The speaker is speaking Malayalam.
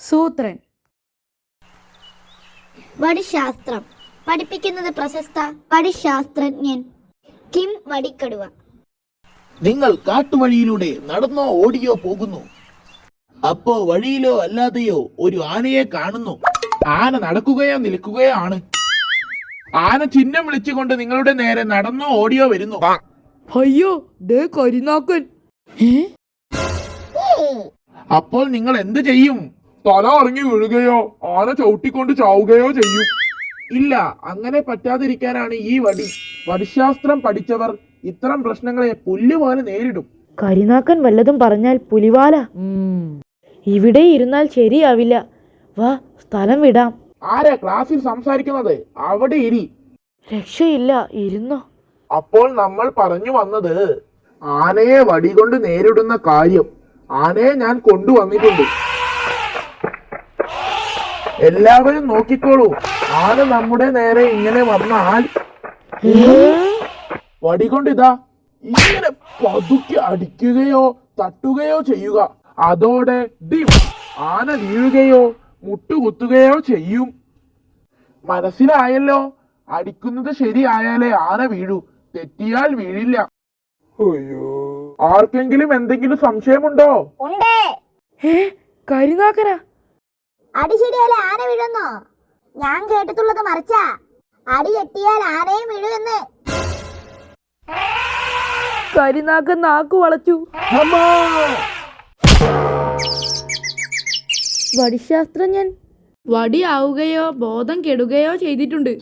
ധർമ്മപുത്രൻ വടിശാസ്ത്രം. പഠിപ്പിക്കുന്നത് പ്രശസ്ത വടിശാസ്ത്രജ്ഞൻ കിം വടിക്കടുവ. നിങ്ങൾ കാട്ടുവഴിയിലൂടെ നടന്നോ ഓടിയോ പോകുന്നു. അപ്പോ വഴിയിലോ അല്ലാതെയോ ഒരു ആനയെ കാണുന്നു. ആന നടക്കുകയോ നിൽക്കുകയോ ആണ്. ആന ചിഹ്നം വിളിച്ചുകൊണ്ട് നിങ്ങളുടെ നേരെ നടന്നോ ഓടിയോ വരുന്നു. അയ്യോ ദേ കരിനാക്കൻ. അപ്പോൾ നിങ്ങൾ എന്ത് ചെയ്യും? തല ഇറങ്ങി വീഴുകയോ ആന ചവിട്ടിക്കൊണ്ട് ചാവുകയോ ചെയ്യും. ഇല്ല അങ്ങനെ പറ്റാതിരിക്കാനാണ് ഈ വടി. വടിശാസ്ത്രം പഠിച്ചവർ ഇത്തരം പ്രശ്നങ്ങളെ പുല്ലുപോലെ നേരിടും. കരിനാക്കൻ വല്ലതും പറഞ്ഞാൽ പുലിവാല. ഇവിടെ ഇരുന്നാൽ ശരിയാവില്ല. വാ സ്ഥലം വിടാം. ആരാ ക്ലാസ്സിൽ സംസാരിക്കുന്നത്? അവിടെ ഇരി. രക്ഷയില്ല ഇരുന്നോ. അപ്പോൾ നമ്മൾ പറഞ്ഞു വന്നത് ആനയെ വടികൊണ്ട് നേരിടുന്ന കാര്യം. ആനയെ ഞാൻ കൊണ്ടുവന്നിട്ടുണ്ട്. എല്ലാവരും നോക്കിക്കോളൂ. ആന നമ്മുടെ നേരെ ഇങ്ങനെ വന്നാൽ വടികൊണ്ടിതാ. ഇങ്ങനെ പതുക്കെ അടിക്കുകയോ തട്ടുകയോ ചെയ്യുക. അതോടെ ഡിം ആന വീഴുകയോ മുട്ടുകുത്തുകയോ ചെയ്യും. മനസ്സിലായല്ലോ? അടിക്കുന്നത് ശരിയായാലേ ആന വീഴൂ. തെറ്റിയാൽ വീഴില്ല. അയ്യോ. ആർക്കെങ്കിലും എന്തെങ്കിലും സംശയമുണ്ടോ? കരിനാക്കനാ അടി ശരിയായാലും ആന വീഴുന്നോ ഞാൻ കേട്ടിട്ടുള്ളത് മറിച്ചാ. അടി എട്ടിയാൽ ആനയും വീഴുമെന്ന്. കരിനാക്കൻ നാക്കു വളച്ചു. അമ്മാ! വടിശാസ്ത്രജ്ഞൻ വടിയാവുകയോ ബോധം കെടുകയോ ചെയ്തിട്ടുണ്ട്.